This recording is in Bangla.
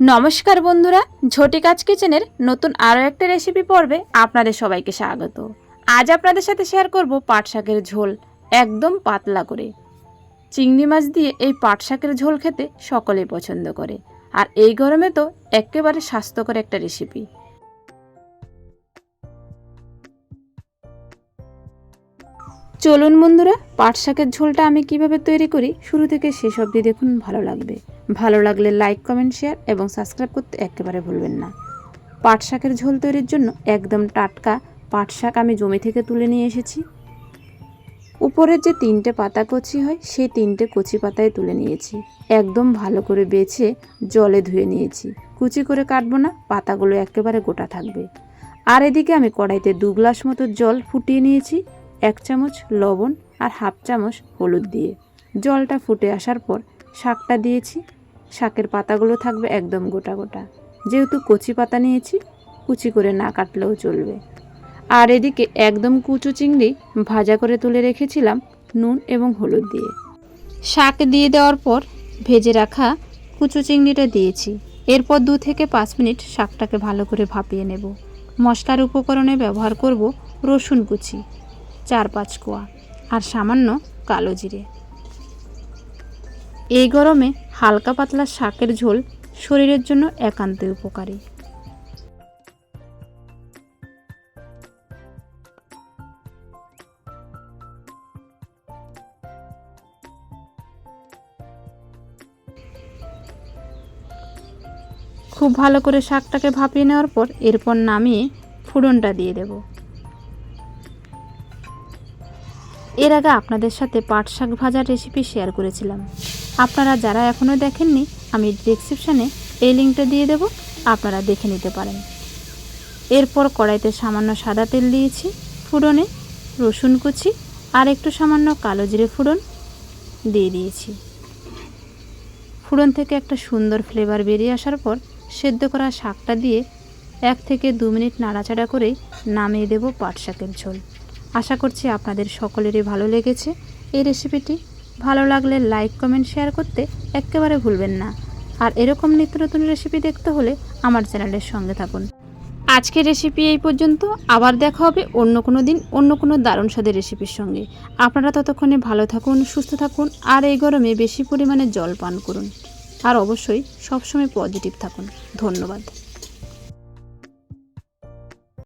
নমস্কার বন্ধুরা, ঝটি কাজ কিচেনের নতুন আরও একটা রেসিপি পর্বে আপনাদের সবাইকে স্বাগত। আজ আপনাদের সাথে শেয়ার করব পাট শাকের ঝোল, একদম পাতলা করে। চিংড়ি মাছ দিয়ে এই পাট শাকের ঝোল খেতে সকলেই পছন্দ করে। আর এই গরমে তো একেবারে স্বাস্থ্যকর একটা রেসিপি চলুন বন্ধুরা, পাট শাকের ঝোলটা আমি কীভাবে তৈরি করি শুরু থেকে শেষ অবধি দেখুন, ভালো লাগবে। ভালো লাগলে লাইক, কমেন্ট, শেয়ার এবং সাবস্ক্রাইব করতে একেবারে ভুলবেন না। পাট শাকের ঝোল তৈরির জন্য একদম টাটকা পাট শাক আমি জমি থেকে তুলে নিয়ে এসেছি। উপরের যে তিনটে পাতা কচি হয়, সেই তিনটে কচি পাতায় তুলে নিয়েছি। একদম ভালো করে বেছে জলে ধুয়ে নিয়েছি। কুচি করে কাটবো না, পাতাগুলো একেবারে গোটা থাকবে। আর এদিকে আমি কড়াইতে দু গ্লাস মতো জল ফুটিয়ে নিয়েছি। এক চামচ লবণ আর হাফ চামচ হলুদ দিয়ে। জলটা ফুটে আসার পর শাকটা দিয়েছি। শাকের পাতাগুলো থাকবে একদম গোটা গোটা। যেহেতু কচি পাতা নিয়েছি, কুচি করে না কাটলেও চলবে। আর এদিকে একদম কুচু চিংড়ি ভাজা করে তুলে রেখেছিলাম নুন এবং হলুদ দিয়ে। শাক দিয়ে দেওয়ার পর ভেজে রাখা কুচু চিংড়িটা দিয়েছি। এরপর দু থেকে পাঁচ মিনিট শাকটাকে ভালো করে ভাপিয়ে নেব। মশলার উপকরণে ব্যবহার করব রসুন কুচি। চার পাঁচ কোয়া আর সামান্য কালো জিরে। এই গরমে হালকা পাতলা শাকের ঝোল শরীরের জন্য একান্তই উপকারী। খুব ভালো করে শাকটাকে ভাপিয়ে নেওয়ার পর এরপর নামিয়ে ফুড়নটা দিয়ে দেব। এর আগে আপনাদের সাথে পাট শাক ভাজার রেসিপি শেয়ার করেছিলাম। আপনারা যারা এখনও দেখেননি, আমি ডিসক্রিপশানে এই লিঙ্কটা দিয়ে দেব, আপনারা দেখে নিতে পারেন। এরপর কড়াইতে সামান্য সাদা তেল দিয়েছি, ফুড়নে রসুন কুচি আর একটু সামান্য কালো জিরে ফুড়ন দিয়ে দিয়েছি। ফুড়ন থেকে একটা সুন্দর ফ্লেভার বেরিয়ে আসার পর সেদ্ধ করা শাকটা দিয়ে এক থেকে দু মিনিট নাড়াচাড়া করে নামিয়ে দেব পাট শাকের ঝোল। আশা করছি আপনাদের সকলেরই ভালো লেগেছে। এই রেসিপিটি ভালো লাগলে লাইক কমেন্ট শেয়ার করতে একেবারে ভুলবেন না। আর এরকম নিত্য নতুন রেসিপি দেখতে হলে আমার চ্যানেলের সঙ্গে থাকুন। আজকের রেসিপি এই পর্যন্ত। আবার দেখা হবে অন্য কোনো দিন অন্য কোনো দারুণ স্বাদের রেসিপির সঙ্গে। আপনারা ততক্ষণে ভালো থাকুন, সুস্থ থাকুন, আর এই গরমে বেশি পরিমাণে জল পান করুন। আর অবশ্যই সবসময় পজিটিভ থাকুন। ধন্যবাদ।